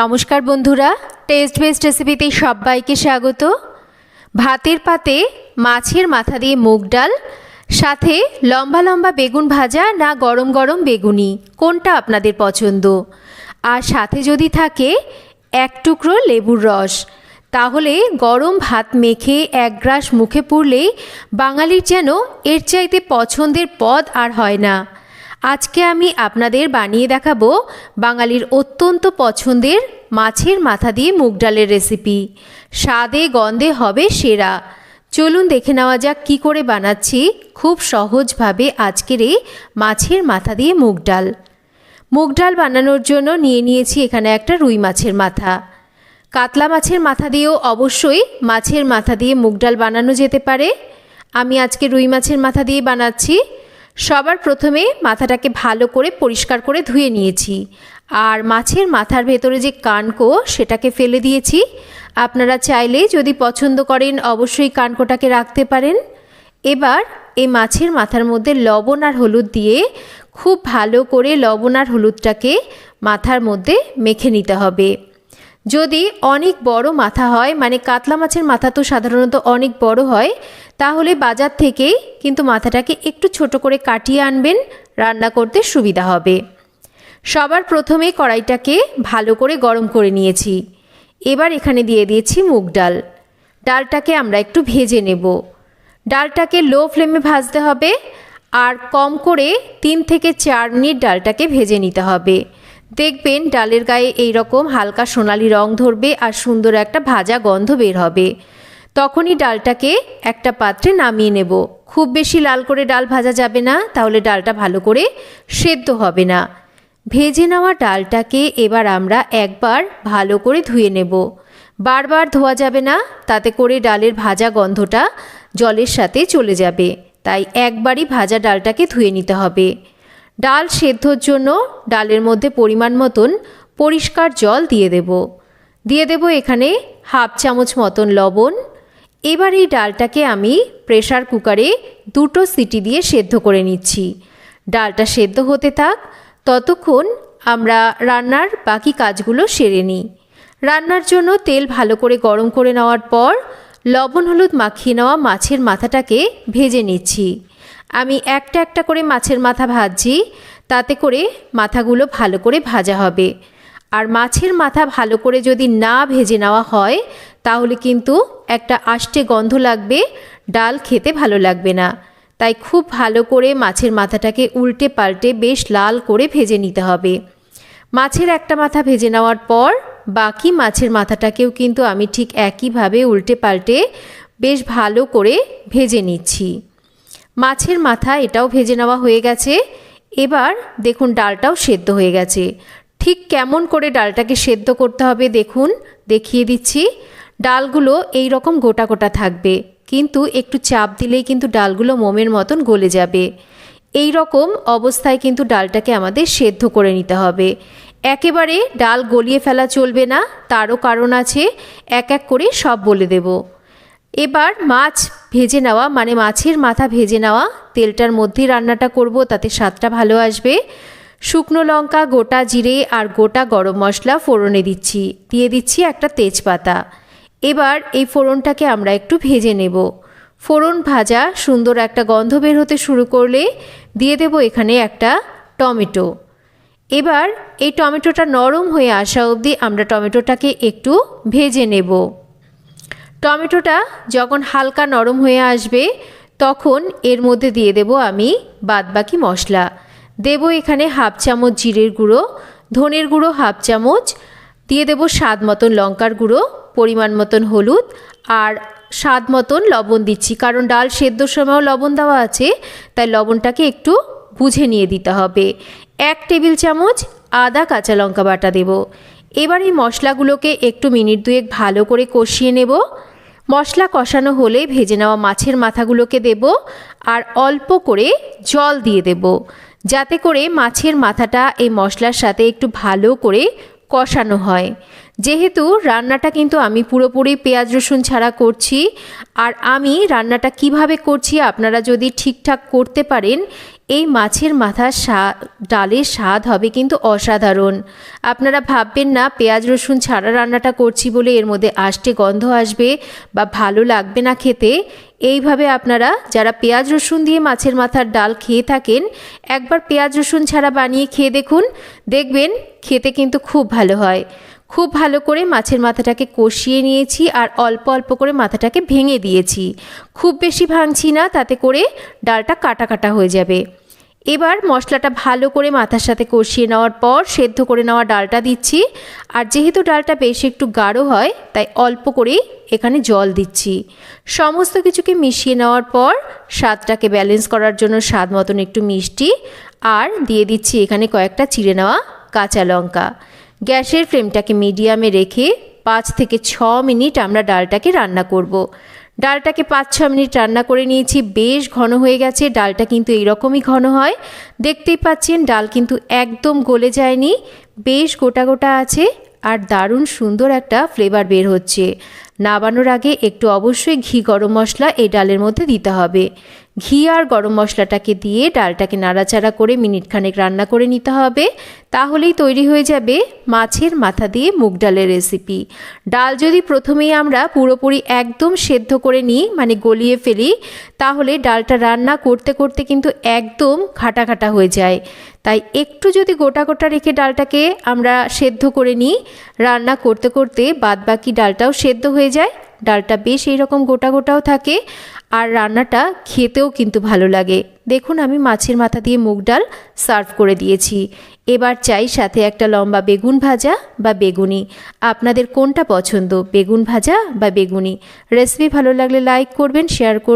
নমস্কার বন্ধুরা test best রেসিপিতে সবাইকে স্বাগত। ভাতের পাতে মাছের মাথা দিয়ে মুগ ডাল, সাথে লম্বা লম্বা বেগুন ভাজা না গরম গরম বেগুনি, কোনটা আপনাদের পছন্দ? আর সাথে যদি থাকে এক টুকরো লেবুর রস, তাহলে গরম ভাত মেখে এক গ্রাস মুখে পুরলেই বাঙালির যেন এর চাইতে পছন্দের পদ আর হয় না। আজকে আমি আপনাদের বানিয়ে দেখাবো বাঙালির অত্যন্ত পছন্দের মাছের মাথা দিয়ে মুগ ডালের রেসিপি স্বাদে গন্ধে হবে সেরা। চলুন দেখে নেওয়া যাক কী করে বানাচ্ছি খুব সহজভাবে আজকের এই মাছের মাথা দিয়ে মুগ ডাল। মুগ ডাল বানানোর জন্য নিয়ে নিয়েছি এখানে একটা রুই মাছের মাথা। কাতলা মাছের মাথা দিয়েও অবশ্যই মাছের মাথা দিয়ে মুগ ডাল বানানো যেতে পারে। আমি আজকে রুই মাছের মাথা দিয়ে বানাচ্ছি। সবার প্রথমে মাথাটাকে ভালো করে পরিষ্কার করে ধুয়ে নিয়েছি। আর মাছের মাথার ভেতরে যে কানকো, সেটাকে ফেলে দিয়েছি। আপনারা চাইলে যদি পছন্দ করেন, অবশ্যই কানকোটাকে রাখতে পারেন। এবার এই মাছের মাথার মধ্যে লবণ আর হলুদ দিয়ে খুব ভালো করে লবণ আর হলুদটাকে মাথার মধ্যে মেখে নিতে হবে। যদি অনেক বড় মাথা হয় মানে কাতলা মাছের মাথা তো সাধারণত অনেক বড় হয়, তাহলে বাজার থেকেই কিন্তু মাথাটাকে একটু ছোট করে কাটিয়ে আনবেন, রান্না করতে সুবিধা হবে। সবার প্রথমে কড়াইটাকে ভালো করে গরম করে নিয়েছি। এবার এখানে দিয়ে দিয়েছি মুগ ডাল। ডালটাকে আমরা একটু ভেজে নেব। ডালটাকে লো ফ্লেমে ভাজতে হবে, আর কম করে তিন থেকে চার মিনিট ডালটাকে ভেজে নিতে হবে। দেখবেন ডালের গায়ে এই রকম হালকা সোনালি রং ধরবে আর সুন্দর একটা ভাজা গন্ধ বের হবে। তখনই ডালটাকে একটা পাত্রে নামিয়ে নেব। খুব বেশি লাল করে ডাল ভাজা যাবে না, তাহলে ডালটা ভালো করে সেদ্ধ হবে না। ভেজে নেওয়া ডালটাকে এবার আমরা একবার ভালো করে ধুয়ে নেব। বারবার ধোয়া যাবে না, তাতে করে ডালের ভাজা গন্ধটা জলের সাথে চলে যাবে। তাই একবারই ভাজা ডালটাকে ধুয়ে নিতে হবে। ডাল সেদ্ধর জন্য ডালের মধ্যে পরিমাণ মতন পরিষ্কার জল দিয়ে দেব। দিয়ে দেব এখানে হাফ চামচ মতন লবণ। এবার এই ডালটাকে আমি প্রেশার কুকারে দুটো সিটি দিয়ে সেদ্ধ করে নিচ্ছি। ডালটা সেদ্ধ হতে থাক, ততক্ষণ আমরা রান্নার বাকি কাজগুলো সেরে নিই। রান্নার জন্য তেল ভালো করে গরম করে নেওয়ার পর লবণ হলুদ মাখিয়ে নেওয়া মাছের মাথাটাকে ভেজে নিচ্ছি। আমি একটা একটা করে মাছের মাথা ভাজছি, তাতে করে মাথাগুলো ভালো করে ভাজা হবে। আর মাছের মাথা ভালো করে যদি না ভেজে নেওয়া হয়, তাহলে কিন্তু একটা আষ্টে গন্ধ লাগবে, ডাল খেতে ভালো লাগবে না। তাই খুব ভালো করে মাছের মাথাটাকে উল্টে পাল্টে বেশ লাল করে ভেজে নিতে হবে। মাছের একটা মাথা ভেজে নেওয়ার পর, বাকি মাছের মাথাটাকেও কিন্তু আমি ঠিক একইভাবে উল্টে পাল্টে বেশ ভালো করে ভেজে নিচ্ছি। মাছের মাথা এটাও ভেজে নেওয়া হয়ে গেছে। এবার দেখুন ডালটাও সেদ্ধ হয়ে গেছে। ঠিক কেমন করে ডালটাকে সেদ্ধ করতে হবে দেখুন, দেখিয়ে দিচ্ছি। ডালগুলো এই রকম গোটা গোটা থাকবে, কিন্তু একটু চাপ দিলেই কিন্তু ডালগুলো মোমের মতন গলে যাবে। এই রকম অবস্থায় কিন্তু ডালটাকে আমাদের সেদ্ধ করে নিতে হবে। একেবারে ডাল গলিয়ে ফেলা চলবে না, তারও কারণ আছে, এক এক করে সব বলে দেব। এবার মাছ ভেজে নেওয়া মানে মাছের মাথা ভেজে নেওয়া, তেলটার মধ্যেই রান্নাটা করব, তাতে স্বাদটা ভালো আসবে। শুকনো লঙ্কা, গোটা জিরে আর গোটা গরম মশলা ফোড়নে দিচ্ছি। দিয়ে দিচ্ছি একটা তেজপাতা। এবার এই ফোড়নটাকে আমরা একটু ভেজে নেব। ফোড়ন ভাজা সুন্দর একটা গন্ধ বের হতে শুরু করলে দিয়ে দেব এখানে একটা টমেটো। এবার এই টমেটোটা নরম হয়ে আসা অবধি আমরা টমেটোটাকে একটু ভেজে নেব। টমেটোটা যখন হালকা নরম হয়ে আসবে, তখন এর মধ্যে দিয়ে দেব আমি বাদবাকি মশলা। দেব এখানে হাফ চামচ জিরের গুঁড়ো, ধনের গুঁড়ো হাফ চামচ, দিয়ে দেব স্বাদ মতন লঙ্কার গুঁড়ো, পরিমাণ মতন হলুদ, আর স্বাদ মতন লবণ দিচ্ছি। কারণ ডাল সেদ্ধর সময়ও লবণ দেওয়া আছে, তাই লবণটাকে একটু বুঝে নিয়ে দিতে হবে। এক টেবিল চামচ আদা কাঁচা লঙ্কা বাটা দেব। এবার এই মশলাগুলোকে একটু মিনিট দুয়েক ভালো করে কষিয়ে নেব। মশলা কষানো হলে ভেজে নেওয়া মাছের মাথাগুলোকে দেব আর অল্প করে জল দিয়ে দেব, যাতে করে মাছের মাথাটা এই মশলার সাথে একটু ভালো করে কষানো হয়। যেহেতু রান্নাটা কিন্তু আমি পুরোপুরি পেঁয়াজ, রসুন ছাড়া করছি আর আমি রান্নাটা কীভাবে করছি আপনারা যদি ঠিকঠাক করতে পারেন, এই মাছের স্বাদ ডালের স্বাদ হবে কিন্তু অসাধারণ। আপনারা ভাববেন না, পেঁয়াজ, রসুন ছাড়া রান্নাটা করছি বলে এর মধ্যে আষ্টে গন্ধ আসবে বা ভালো লাগবে না খেতে? এইভাবে আপনারা যারা পেঁয়াজ, রসুন দিয়ে মাছের মাথার ডাল খেয়ে থাকেন, একবার পেঁয়াজ, রসুন ছাড়া বানিয়ে খেয়ে দেখুন। দেখবেন খেতে কিন্তু খুব ভালো হয়। খুব ভালো করে মাছের মাথাটাকে কষিয়ে নিয়েছি আর অল্প অল্প করে মাথাটাকে ভেঙে দিয়েছি। খুব বেশি ভাঙছি না, তাতে করে ডালটা কাটা কাটা হয়ে যাবে। এবার মশলাটা ভালো করে মাথার সাথে কষিয়ে নেওয়ার পর সেদ্ধ করে নেওয়া ডালটা দিচ্ছি। আর যেহেতু ডালটা বেশ একটু গাঢ় হয়, তাই অল্প করেই এখানে জল দিচ্ছি। সমস্ত কিছুকে মিশিয়ে নেওয়ার পর স্বাদটাকে ব্যালেন্স করার জন্য স্বাদ মতন একটু মিষ্টি। আর দিয়ে দিচ্ছি এখানে কয়েকটা চিড়ে নেওয়া কাঁচা লঙ্কা। গ্যাসের ফ্লেমটাকে মিডিয়ামে রেখে পাঁচ থেকে ছ মিনিট আমরা ডালটাকে রান্না করব। ডালটাকে পাঁচ ছ মিনিট রান্না করে নিয়েছি। বেশ ঘন হয়ে গেছে। ডালটা কিন্তু এইরকমই ঘন হয়। দেখতেই পাচ্ছেন, ডাল কিন্তু একদম গলে যায়নি। বেশ গোটা গোটা আছে আর দারুণ সুন্দর একটা ফ্লেভার বের হচ্ছে। নাবানোর আগে একটু অবশ্যই ঘি গরম মশলা এই ডালের মধ্যে দিতে হবে। ঘি আর গরম মশলাটাকে দিয়ে ডালটাকে নাড়াচাড়া করে মিনিট খানেক রান্না করে নিতে হবে। তাহলেই তৈরি হয়ে যাবে মাছের মাথা দিয়ে মুগ ডালের রেসিপি ডাল যদি প্রথমেই আমরা পুরোপুরি একদম সেদ্ধ করে নিই মানে গলিয়ে ফেলি, তাহলে ডালটা রান্না করতে করতে কিন্তু একদম খাটা খাটা হয়ে যায়। তাই একটু যদি গোটা গোটা রেখে ডালটাকে আমরা সেদ্ধ করে নিই, রান্না করতে করতে বাদবাকি ডালটাও সেদ্ধ হয়ে যায়। ডালটা বেশ এইরকম গোটা গোটাও থাকে আর রান্নাটা খেতেও কিন্তু ভালো লাগে। দেখুন আমি মাছের মাথা দিয়ে মুগ ডাল সার্ভ করে দিয়েছি। এবার চাই সাথে একটা লম্বা বেগুন ভাজা বা বেগুনি। আপনাদের কোনটা পছন্দ, বেগুন ভাজা বা বেগুনি? রেসিপি ভালো লাগলে লাইক করবেন, শেয়ার করবেন।